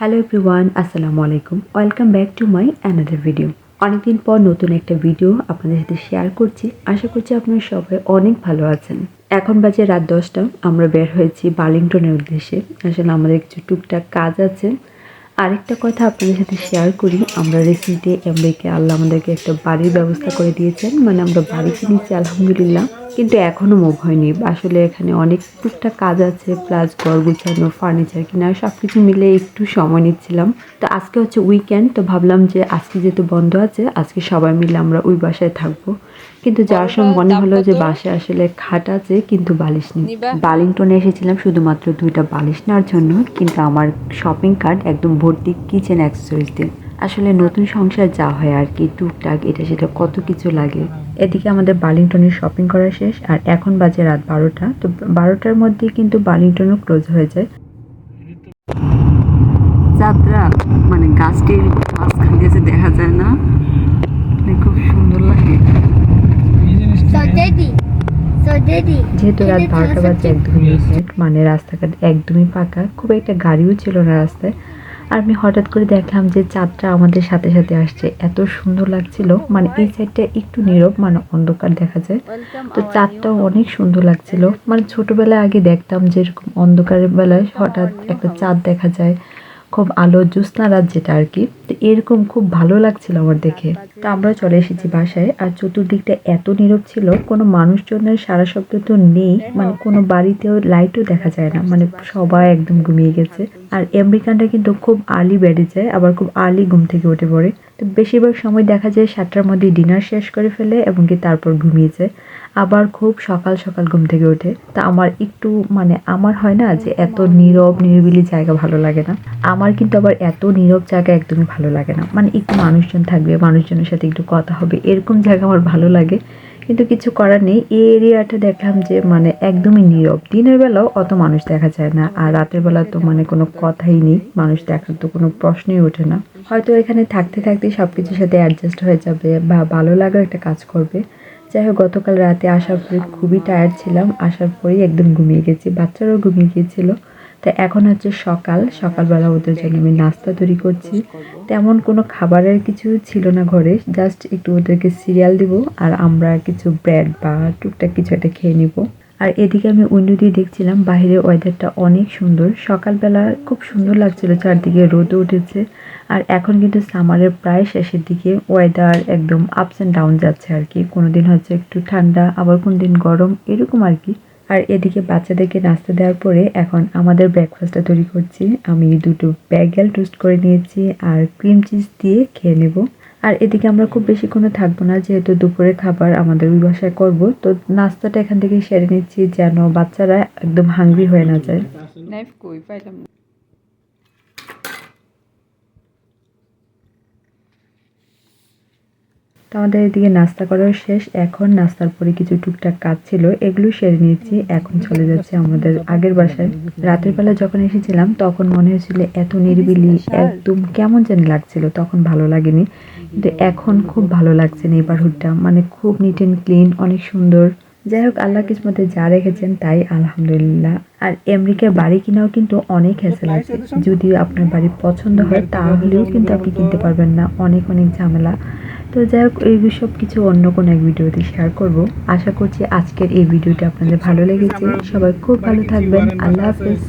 Hello everyone আসসালামু আলাইকুম welcome back to my another video অনেকদিন পর নতুন একটা ভিডিও আপনাদের সাথে শেয়ার করছি। আশা করছি আপনারা সবাই অনেক ভালো আছেন। এখন বাজে রাত দশটা, আমরা বের হয়েছি বার্লিংটনের উদ্দেশ্যে। আসলে আমাদের কিছু টুকটাক কাজ আছে। আরেকটা কথা আপনাদের সাথে শেয়ার করি। আমরা রিসেন্টলি আমেরিকা আল্লাহ আমাদেরকে একটা বাড়ির ব্যবস্থা করে দিয়েছেন। মানে আমরা বাড়ি কিনেছি আলহামদুলিল্লাহ। কিন্তু এখনও মুভ হয়নি। আসলে এখানে অনেক টুকটাক কাজ আছে প্লাস ঘর গুছানো ফার্নিচার কেনা সব কিছু মিলে একটু সময় নিচ্ছিলাম। তো আজকে হচ্ছে উইকেন্ড তো ভাবলাম যে আজকে যেহেতু বন্ধ আছে আজকে সবাই মিলে আমরা ওই বাসায় থাকব। কিন্তু যাওয়ার সময় মনে হলো যে বাসায় আসলে খাট আছে কিন্তু বালিশ নেই। বালিংটনে এসেছিলাম শুধুমাত্র দুইটা বালিশ নেওয়ার জন্য কিন্তু আমার শপিং কার্ট একদম ভর্তি কিচেন অ্যাক্সেসরিজ দিয়ে। আসলে নতুন সংসার যা হয় আর কি টুকটাক এটা সেটা কত কিছু লাগে। এদিকে আমাদের বার্লিংটনের শপিং করা শেষ আর এখন বাজে রাত বারোটা। তো বারোটার মধ্যেই কিন্তু বার্লিংটনও ক্লোজ হয়ে যায়। যাত্রা মানে গাছটির মাঝখান দিয়ে দেখা যায় না মানে খুব সুন্দর লাগে. যেহেতু রাত বারোটা বাজে একদমই মানে রাস্তাঘাট একদমই ফাঁকা খুব একটা গাড়িও ছিল না রাস্তায়। আর আমি হঠাৎ করে দেখলাম যে চাঁদটা আমাদের সাথে সাথে আসছে। এত সুন্দর লাগছিল। মানে এই সাইডটা একটু নীরব মানে অন্ধকার দেখা যায়। তো চাঁদটাও অনেক সুন্দর লাগছিল। মানে ছোটবেলায় আগে দেখতাম যে এরকম অন্ধকারের বেলায় হঠাৎ একটা চাঁদ দেখা যায়। খুব আলো, জ্যোৎস্না রাত যেটা আর কি। তো এরকম খুব ভালো লাগছিল আমার দেখে। তো আমরা চলে এসেছি বাসায়। আর চতুর্দিকটা এত নীরব ছিল, কোনো মানুষজনের সারা শব্দ তো নেই। মানে কোনো বাড়িতেও লাইটও দেখা যায় না। মানে সবাই একদম ঘুমিয়ে গেছে। আর আমেরিকানরা কিন্তু খুব আর্লি বেড়ে যায়, আবার খুব আর্লি ঘুম থেকে উঠে পড়ে। তো বেশিরভাগ সময় দেখা যায় সাতটার মধ্যে ডিনার শেষ করে ফেলে এবং কি তারপর ঘুমিয়ে যায়। আবার খুব সকাল সকাল ঘুম থেকে ওঠে তা আমার একটু মানে আমার হয় না যে এত নীরব, নিরিবিলি জায়গা ভালো লাগে না। আমার কিন্তু আবার এত নীরব জায়গা একদমই ভালো লাগে না। মানে একটু মানুষজন থাকবে, মানুষজনের সাথে একটু কথা হবে, এরকম জায়গা আমার ভালো লাগে। কিন্তু কিছু করার নেই। এই এরিয়াটা দেখলাম যে মানে একদমই নীরব। দিনের বেলাও অত মানুষ দেখা যায় না, আর রাতের বেলা তো মানে কোনো কথাই নেই। মানুষ দেখার তো কোনো প্রশ্নই ওঠে না। হয়তো এখানে থাকতে থাকতে সব কিছুর সাথে অ্যাডজাস্ট হয়ে যাবে বা ভালো লাগার একটা কাজ করবে। যাই হোক, গতকাল রাতে আসার পরে খুবই টায়ার্ড ছিলাম। আসার পরেই একদম ঘুমিয়ে গেছি। বাচ্চারাও ঘুমিয়ে গিয়েছিল। তা এখন হচ্ছে সকাল। সকালবেলা ওদের জন্য আমি নাস্তা তৈরি করছি। তেমন কোনো খাবারের কিছু ছিল না ঘরে। জাস্ট একটু ওদেরকে সিরিয়াল দিব আর আমরা কিছু ব্রেড বা টুকটাক কিছু একটা খেয়ে নিব। আর এদিকে আমি উইন্ডো দিয়ে দেখছিলাম বাইরের ওয়েদারটা অনেক সুন্দর। সকালবেলা খুব সুন্দর লাগছিল, চারদিকে রোদও উঠেছে। আর এখন কিন্তু সামারের প্রায় শেষের দিকে ওয়েদার একদম আপস অ্যান্ড ডাউন যাচ্ছে আর কি। কোনো দিন হচ্ছে একটু ঠান্ডা, আবার কোন দিন গরম, এরকম আর কি। আর এদিকে বাচ্চাদেরকে নাস্তা দেওয়ার পরে এখন আমাদের ব্রেকফাস্টটা তৈরি করছি। আমি দুটো ব্যাগেল টোস্ট করে নিয়েছি আর ক্রিম চিজ দিয়ে খেয়ে নেব। আর এদিকে আমরা খুব বেশিক্ষণ থাকব না, যেহেতু দুপুরে খাবার আমাদের ওই বাসায় করব। তো নাস্তাটা এখান থেকে সেরে নিচ্ছি যেন বাচ্চারা একদম হাঙ্গি হয়ে না যায়। কই? পাইলাম না তো আমাদের এদিকে নাস্তা করার শেষ। এখন নাস্তার পরে কিছু টুকটাক কাজ ছিল, এগুলো সেরে নিয়েছি। এখন চলে যাচ্ছে আমাদের আগের বাসায়। রাতের বেলা যখন এসেছিলাম, তখন মনে হয়েছিল এত নিরিবিলি, একদম কেমন যেন লাগছিল, তখন ভালো লাগেনি। কিন্তু এখন খুব ভালো লাগছে নেইবারহুডটা। মানে খুব নিট অ্যান্ড ক্লিন অনেক সুন্দর। যাই হোক, আল্লাহ কিসমতে যা রেখেছেন তাই আলহামদুলিল্লাহ। আর আমেরিকার বাড়ি কিনাও কিন্তু অনেক হ্যাসেল আছে। যদি আপনার বাড়ি পছন্দ হয়, তাহলেও কিন্তু আপনি কিনতে পারবেন না। অনেক অনেক ঝামেলা। তো যাই হোক, এই সব কিছু অন্য কোনো এক ভিডিওতে শেয়ার করব। আশা করছি আজকের এই ভিডিওটা আপনাদের ভালো লেগেছে। সবাই খুব ভালো থাকবেন। আল্লাহ হাফেজ।